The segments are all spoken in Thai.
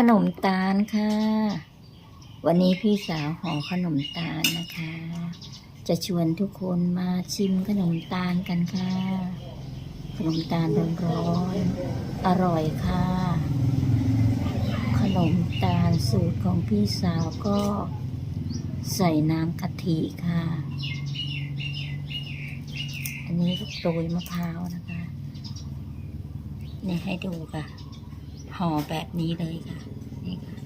ขนมตาลค่ะ วันนี้พี่สาวห่อขนมตาลนะคะ จะชวนทุกคนมาชิมขนมตาลกันค่ะ ขนมตาลร้อนๆอร่อยค่ะ ขนมตาลสูตรของพี่สาวก็ใส่น้ำกะทิค่ะ อันนี้โรยมะพร้าวนะคะ นี่ให้ดูค่ะ ห่อแบบนี้เลยค่ะนี่ค่ะ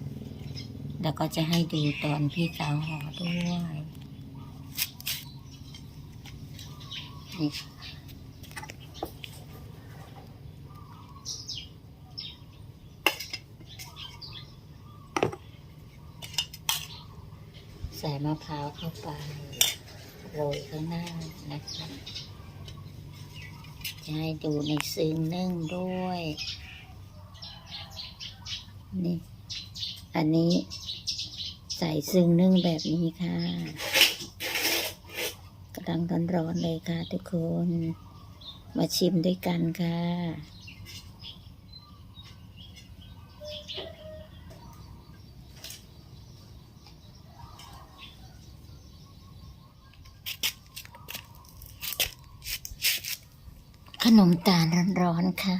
แล้วก็จะให้ดูตอนพี่สาวห่อด้วยนี่ใส่มะพร้าวเข้าไปโรยข้างหน้านะคะ จะให้ดูในซึ้งนึ่งด้วย นี่ อันนี้ใส่ซึ้งนึ่งแบบนี้ค่ะกำลังร้อนๆเลยค่ะทุกคน มาชิมด้วยกันค่ะขนมตาลร้อนๆค่ะ